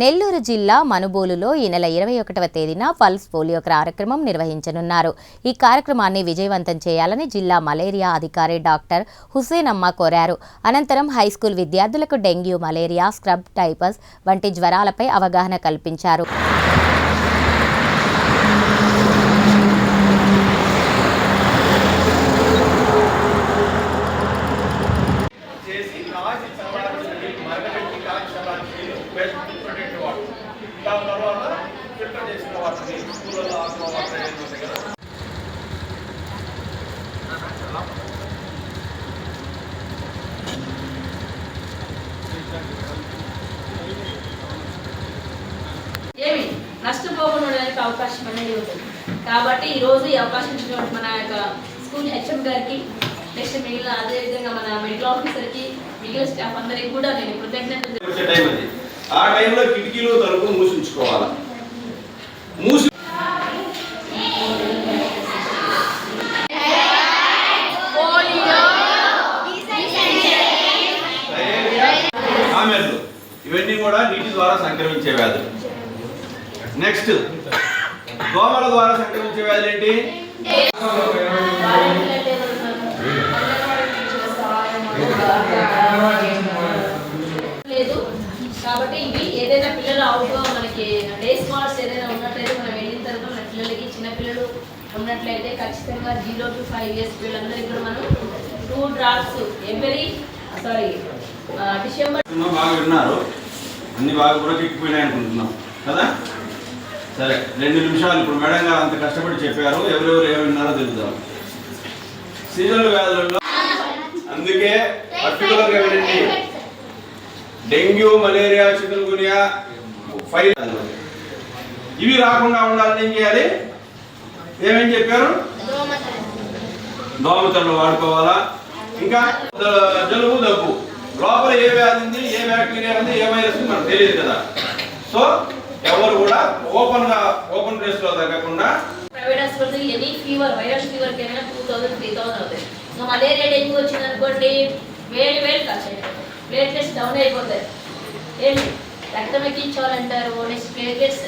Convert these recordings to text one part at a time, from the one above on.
నెల్లూరు జిల్లా మనుబోలులో ఈ నెల ఇరవై ఒకటవ తేదీన పల్స్ పోలియో కార్యక్రమం నిర్వహించనున్నారు. ఈ కార్యక్రమాన్ని విజయవంతం చేయాలని జిల్లా మలేరియా అధికారి డాక్టర్ హుసేన్ అమ్మ కోరారు. అనంతరం హైస్కూల్ విద్యార్థులకు డెంగ్యూ మలేరియా స్క్రబ్ టైపస్ వంటి జ్వరాలపై అవగాహన కల్పించారు. వాటిని స్కూళ్ళలో కదా ఏమి? నష్టపోకుండా ఉండడానికి అవకాశం అనేది ఉంటుంది కాబట్టి ఈ రోజు ఈ అవకాశం ఇచ్చినటువంటి మన యొక్క స్కూల్ హెచ్ఎం గారికి నెక్స్ట్ మిగిలిన అదేవిధంగా మన మెడికల్ ఆఫీసర్కి మిగిలిన స్టాఫ్ అందరికీ కూడా నేను కృతజ్ఞతలు వచ్చే టైం అది. ఆ టైంలో కిటికీలు తలుపు మూసి ఉంచుకోవాలి మూసి కామెర్లు ఇవన్నీ కూడా నీటి ద్వారా సంక్రమించే వ్యాధులు. నెక్స్ట్ దోమల ద్వారా సంక్రమించే వ్యాధులు ఏంటి? లేదు. కాబట్టి ఇవి ఏదైనా పిల్లలు అవుట్గా మనకి డే స్మార్ట్స్ ఏదైనా ఉన్నట్లయితే మనం వెళ్ళిన తర్వాత మన పిల్లలకి చిన్న పిల్లలు ఉన్నట్లయితే ఖచ్చితంగా జీరో టు ఫైవ్ ఇయర్స్ పిల్లలందరికీ కూడా మనం two drops every sorry December బాగా విన్నారు. అన్ని బాగా కూడా ఎక్కిపోయినాయి అనుకుంటున్నాం. కదా? సరే రెండు నిమిషాలు. ఇప్పుడు మేడం గారు అంత కష్టపడి చెప్పారు. ఎవరెవరు ఏమి విన్నారో తెలుద్దాం. సీజనల్ వ్యాధులలో అందుకే పర్టికులర్గా వినండి. Dengue malaria chikungunya five ఇవి రాకుండా ఉండాలని ఏం చేయాలి? ఏమేం చెప్పారు? దోమతలు వాడుకోవాలా? ఇంకా జలుబు దగ్గు. లోపల ఏ వ్యాధి ఉంది ఏ బ్యాక్టీరియా ఉంది ఏ వైరస్ ఉంది మనకు తెలియదు కదా. సో ఎవరు కూడా ఓపెన్గా ఓపెన్ ప్లేస్లో తగ్గకుండా private hospital any fever viral ఫీవర్కి two thousand three thousand అవుతాయి. ఇంకా మలేరియా డెంగ్యూ వచ్చింది అనుకోండి వేలు వేలు ఖర్చు అయిపోతాయి ప్లేట్లెట్స్ డౌన్ అయిపోతాయి. ఏంటి? రక్తం ఎక్కించాలంటారు నెక్స్ట్ ప్లేట్లెట్స్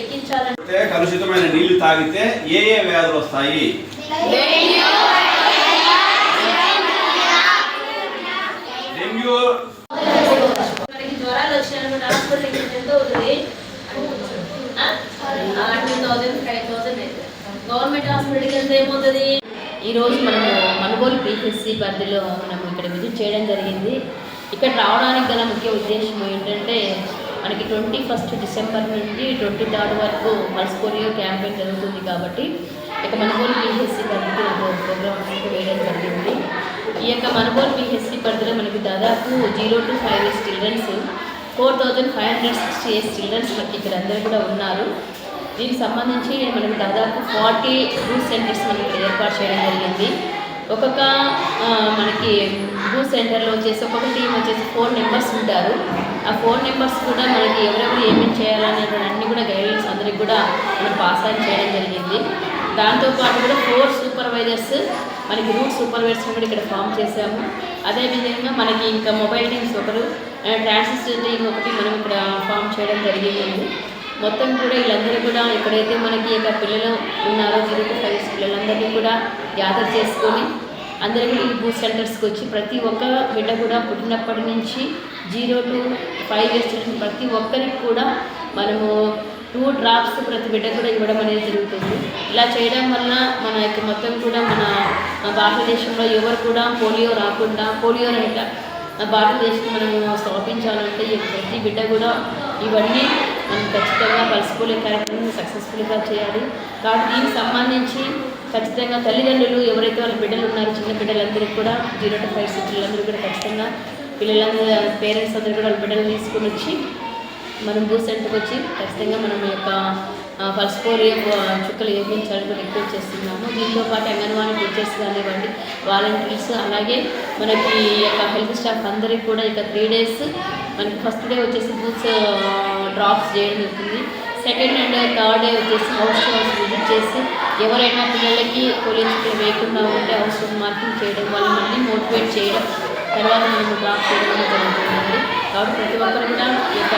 ఎక్కించాలంటారు. అంటే కలుషితమైన నీళ్ళు తాగితే ఏ ఏ వ్యాధులు వస్తాయి? డెంగ్యూ. మనకి జ్వరాలు వచ్చినాయనుకోండి హాస్పిటల్కి ఎంత అవుతుంది టూ థౌసండ్ ఫైవ్ థౌసండ్ అవుతుంది గవర్నమెంట్ హాస్పిటల్కి ఎంత ఏమవుతుంది? ఈ రోజు మనము మనుగోలు పిహెచ్సి పరిధిలో మనం ఇక్కడ విజిట్ చేయడం జరిగింది. ఇక్కడ రావడానికి గల ముఖ్య ఉద్దేశం ఏంటంటే మనకి ట్వంటీ ఫస్ట్ డిసెంబర్ నుండి ట్వంటీ థర్డ్ వరకు పల్స్ పోలియో క్యాంపెయిన్ జరుగుతుంది కాబట్టి ఇక మనుగోలు పిహెచ్సి పరిధికి ప్రోగ్రామ్ వేయడం జరిగింది. ఈ యొక్క మనుగోలు పిహెచ్సి పరిధిలో మనకి దాదాపు zero to five years childrens four thousand five hundred sixty years childrens మనకి ఇక్కడ అందరూ కూడా ఉన్నారు. దీనికి సంబంధించి మనకి దాదాపు ఫార్టీ టూ సెంటర్స్ మనకి ఏర్పాటు చేయడం జరిగింది. ఒక్కొక్క మనకి బూత్ సెంటర్లో వచ్చేసి ఒక్కొక్క టీం వచ్చేసి ఫోర్ మెంబర్స్ ఉంటారు. ఆ ఫోర్ మెంబర్స్ కూడా మనకి ఎవరెవరు ఏమేమి చేయాలనేటువంటి అన్ని కూడా గైడెన్స్ అందరికి కూడా మనం పాస్ ఆన్ చేయడం జరిగింది. దాంతోపాటు కూడా ఫోర్ సూపర్వైజర్స్ మనకి రూట్ సూపర్వైజర్స్ కూడా ఇక్కడ ఫామ్ చేశాము. అదేవిధంగా మనకి ఇంకా మొబైల్ టీమ్స్ ఒకరు ట్రాన్సిస్టర్ టీమ్ ఒకటి మనం ఇక్కడ ఫామ్ చేయడం జరిగింది మొత్తం కూడా వీళ్ళందరూ కూడా ఎక్కడైతే మనకి ఇక పిల్లలు ఉన్నారో జీరో టు ఫైవ్ పిల్లలందరినీ కూడా గ్యాదర్ చేసుకొని అందరూ కూడా ఈ బూత్ సెంటర్స్కి వచ్చి ప్రతి ఒక్క బిడ్డ కూడా పుట్టినప్పటి నుంచి zero to five years children ప్రతి ఒక్కరికి కూడా మనము టూ డ్రాప్స్ ప్రతి బిడ్డ కూడా ఇవ్వడం అనేది జరుగుతుంది. ఇలా చేయడం వల్ల మన యొక్క మొత్తం కూడా మన భారతదేశంలో ఎవరు కూడా పోలియో రాకుండా పోలియో అంటే భారతదేశం మనము స్థాపించాలంటే ఈ ప్రతి బిడ్డ కూడా ఇవన్నీ మనం ఖచ్చితంగా పల్స్ కార్యక్రమం సక్సెస్ఫుల్గా చేయాలి. కాబట్టి దీనికి సంబంధించి ఖచ్చితంగా తల్లిదండ్రులు ఎవరైతే వాళ్ళ బిడ్డలు ఉన్నారో చిన్న బిడ్డలందరికీ కూడా జీరో టు ఫైవ్ సిక్స్లందరూ కూడా ఖచ్చితంగా పిల్లలందరూ పేరెంట్స్ అందరూ కూడా వాళ్ళ బిడ్డలు తీసుకొని వచ్చి మనం బూత్ సెంటర్కి వచ్చి ఖచ్చితంగా మనం యొక్క పల్స్ పోలియో చుక్కలు వేయించాలని కూడా రిక్వెస్ట్ చేస్తున్నాము. దీంతో పాటు అంగన్వాడీ టీచర్స్ కానివ్వండి వాలంటీర్స్ అలాగే మనకి ఈ యొక్క హెల్త్ స్టాఫ్ అందరికీ కూడా ఇక త్రీ డేస్ మనకి ఫస్ట్ డే వచ్చేసి బూత్స్ డ్రాప్స్ చేయడం జరుగుతుంది. సెకండ్ అండ్ థర్డ్ డే వచ్చేసి హౌస్ టు హౌస్ విజిట్ చేసి ఎవరైనా పిల్లలకి పోలియో చుక్కలు వేయకుండా ఉంటే హౌస్ మార్కింగ్ చేయడం వల్ల మళ్ళీ మోటివేట్ చేయడం తర్వాత మేము డ్రాప్ చేయడం అనేది జరుగుతుందండి. కాబట్టి ప్రతి ఒక్కరు కూడా ఈ యొక్క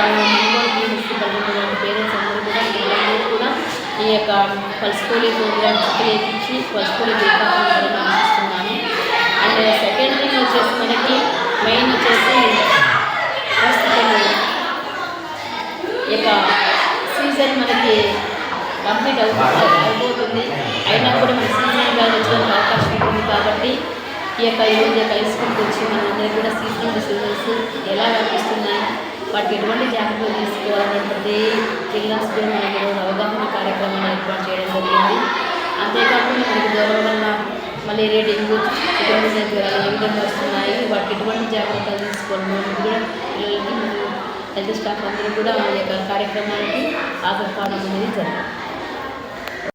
ఈ యొక్క పల్స్కూలీ ప్రోగ్రామ్ చుట్టూ పల్స్కూలీ దీపావళి టీకాకరణ అందిస్తున్నాను అండ్ సెకండ్ థింగ్ వచ్చేసి మనకి మెయిన్ వచ్చేసి ప్రస్తుతం ఈ యొక్క సీజన్ మనకి కంప్లీట్ అవుతుంది అయిపోతుంది. అయినా కూడా మన సీజన్ వ్యాధి వచ్చడానికి అవకాశం ఉంటుంది కాబట్టి ఈ యొక్క ఈరోజు కలుసుకుంటూ వచ్చి మనందరికీ కూడా సీజనల్ డిసీజెస్ ఎలా కనిపిస్తున్నాయి వాటికి ఎటువంటి జాగ్రత్తలు తీసుకోవాలని ప్రతి జిల్లా స్కూల్ మనకి అవగాహన కార్యక్రమాన్ని ఏర్పాటు చేయడం జరిగింది. అంతేకాకుండా మనకి దూరం వల్ల మలేరియా డెంగ్యూ ఎటువంటి ఏ విధంగా వస్తున్నాయి వాటికి ఎటువంటి జాగ్రత్తలు తీసుకోవడం కూడా పిల్లలకి హెల్త్ స్టాఫ్ అందరూ కూడా మన యొక్క కార్యక్రమానికి ఆకర్షణ అనేది జరిగింది.